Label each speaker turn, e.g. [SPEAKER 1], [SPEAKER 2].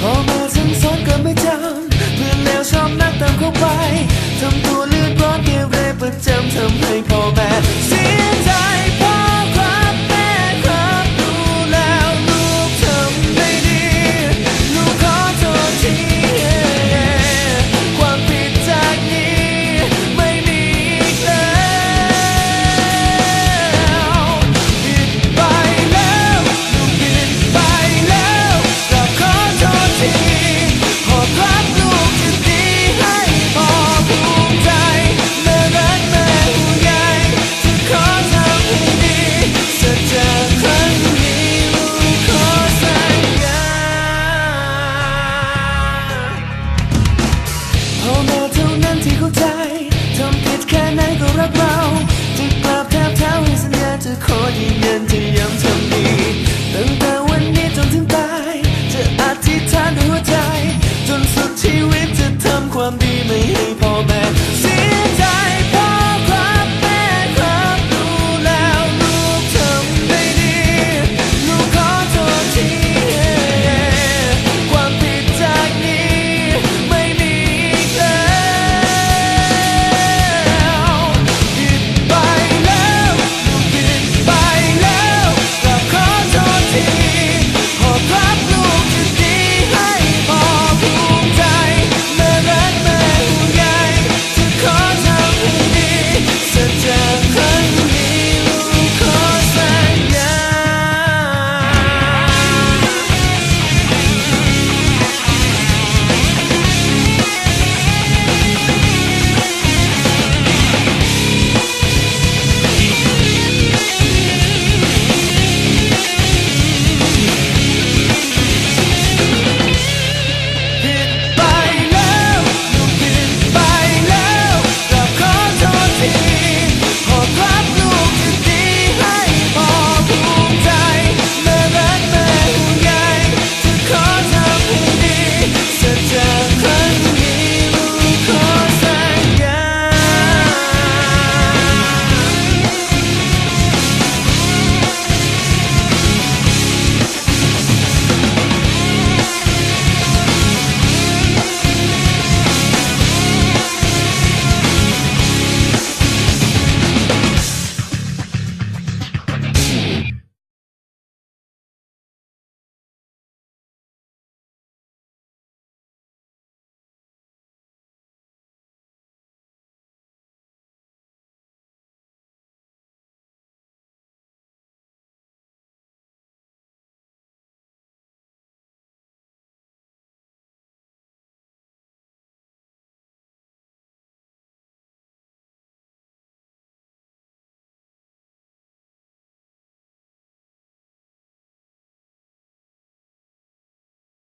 [SPEAKER 1] พอมาฉันซ้อนก็ไม่จำเพื่อนแล้วชอบนักตามเข้าไปทำตัวเลือดร้อนเกเรประจำทำให้ พ่อแม่เท่านั้นที่เข้าใจทำผิดแค่ไหนก็รักเราจะกราบแทบเท้าให้สัญญาจะขอยืนยันจะย้ำทำดีตั้งแต่วันนี้จนถึงตาย จะอธิษฐานด้วยหัวใจ จนสุดชีวิตจะทำความดีไม่ให้พ่อแม่